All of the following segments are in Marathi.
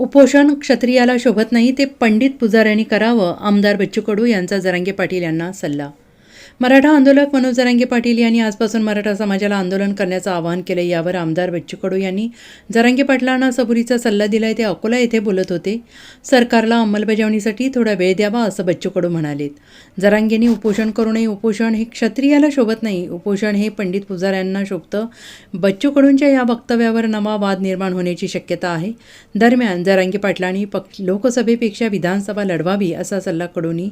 उपोषण क्षत्रियाला शोभत नाही ते पंडित पुजाऱ्यांनी करावं आमदार बच्चू कडू यांचा जरांगे पाटील यांना सल्ला मराठा आंदोलक मनोज जरांगे पाटील यांनी आजपासून मराठा समाजाला आंदोलन करण्याचं आवाहन केलं. यावर आमदार बच्चू कडू यांनी जरांगे पाटलांना सबुरीचा सल्ला दिलाय ते अकोला येथे बोलत होते. सरकारला अंमलबजावणीसाठी थोडा वेळ द्यावा असं बच्चू कडू म्हणालेत. जरांगेंनी उपोषण करू नये. उपोषण हे क्षत्रियाला शोभत नाही. उपोषण हे पंडित पुजाऱ्यांना शोभतं. बच्चू कडूंच्या या वक्तव्यावर नवा वाद निर्माण होण्याची शक्यता आहे. दरम्यान जरांगे पाटलांनी पक्ष लोकसभेपेक्षा विधानसभा लढवावी असा सल्ला कडूंनी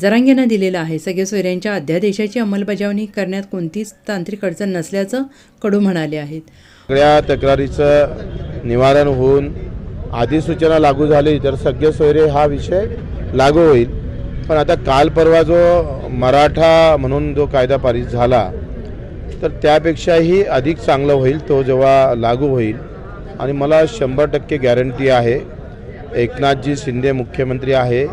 जरांगेंना दिलेला आहे. सगळे सोयऱ्यांच्या अध्यादेशाची अंमलबजावणी करण्यात कोणतीच तांत्रिक अडचण नसल्याचं कडू म्हणाले आहेत. सगळ्या तक्रारीचं निवारण होऊन अधिसूचना लागू झाली तर सगळे सोयरे हा विषय लागू होईल. पण आता काल परवा जो मराठा म्हणून जो कायदा पारित झाला तर त्यापेक्षाही अधिक चांगलं होईल तो जेव्हा लागू होईल. आणि मला शंभर टक्के गॅरंटी आहे एकनाथजी शिंदे मुख्यमंत्री आहे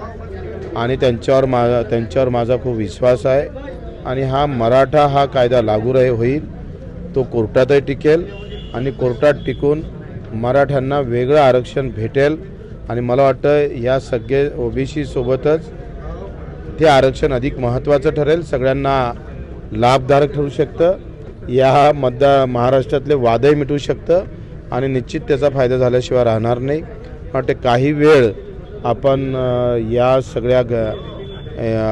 आणि त्यांच्यावर मा त्यांच्यावर माझा खूप विश्वास आहे. आणि हा मराठा हा कायदा लागू राही होईल तो कोर्टातही टिकेल आणि कोर्टात टिकून मराठ्यांना वेगळं आरक्षण भेटेल. आणि मला वाटतं या सगळे ओबीसी सोबतच ते आरक्षण अधिक महत्त्वाचं ठरेल. सगळ्यांना लाभदायक ठरू शकतं. या मतदा महाराष्ट्रातले वादही मिटू शकतं. आणि निश्चित त्याचा फायदा झाल्याशिवाय राहणार नाही. वाटते काही वेळ आपण या सगळ्या ग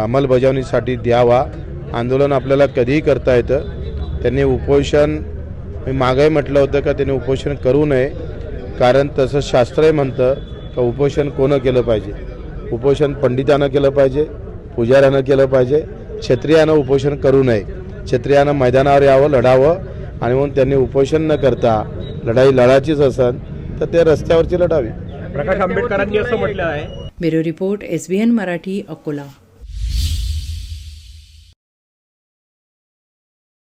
अंमलबजावणीसाठी द्यावा. आंदोलन आपल्याला कधीही करता येतं. त्यांनी उपोषण मी मागंही म्हटलं होतं का त्यांनी उपोषण करू नये. कारण तसं शास्त्रही म्हणतं का उपोषण कोणं केलं पाहिजे? उपोषण पंडितानं केलं पाहिजे पुजाऱ्यानं केलं पाहिजे. क्षत्रियानं उपोषण करू नये. क्षत्रियानं मैदानावर यावं लढावं. आणि म्हणून त्यांनी उपोषण न करता लढाई लढायचीच असन तर ते रस्त्यावरची लढावी. प्रकाश आंबेडकरांनी असं म्हटलं आहे. Bureau report S B N Marathi Akola.